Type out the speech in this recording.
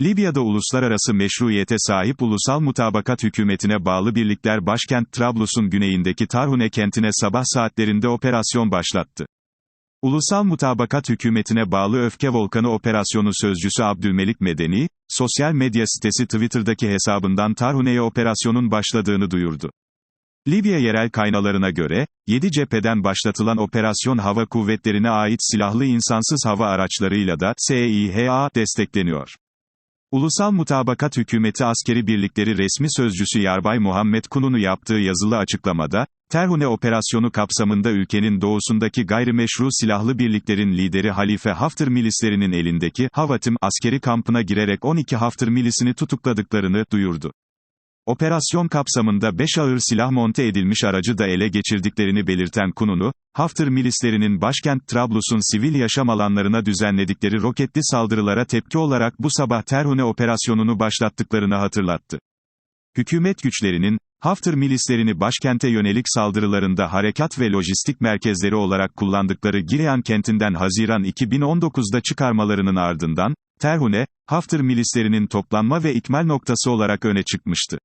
Libya'da uluslararası meşruiyete sahip ulusal mutabakat hükümetine bağlı birlikler başkent Trablus'un güneyindeki Tarhune kentine sabah saatlerinde operasyon başlattı. Ulusal Mutabakat Hükümetine bağlı Öfke Volkanı Operasyonu sözcüsü Abdülmelik Medeni, sosyal medya sitesi Twitter'daki hesabından Tarhune'ye operasyonun başladığını duyurdu. Libya yerel kaynalarına göre, 7 cepheden başlatılan operasyon hava kuvvetlerine ait silahlı insansız hava araçlarıyla da SİHA destekleniyor. Ulusal Mutabakat Hükümeti askeri birlikleri resmi sözcüsü Yarbay Muhammed Kunun'u yaptığı yazılı açıklamada, Terhune operasyonu kapsamında ülkenin doğusundaki gayrimeşru silahlı birliklerin lideri Halife Hafter milislerinin elindeki Havatim askeri kampına girerek 12 Hafter milisini tutukladıklarını duyurdu. Operasyon kapsamında 5 ağır silah monte edilmiş aracı da ele geçirdiklerini belirten Kununu, Hafter milislerinin başkent Trablus'un sivil yaşam alanlarına düzenledikleri roketli saldırılara tepki olarak bu sabah Terhune operasyonunu başlattıklarını hatırlattı. Hükümet güçlerinin, Hafter milislerini başkente yönelik saldırılarında harekat ve lojistik merkezleri olarak kullandıkları Gireyan kentinden Haziran 2019'da çıkarmalarının ardından, Terhune, Hafter milislerinin toplanma ve ikmal noktası olarak öne çıkmıştı.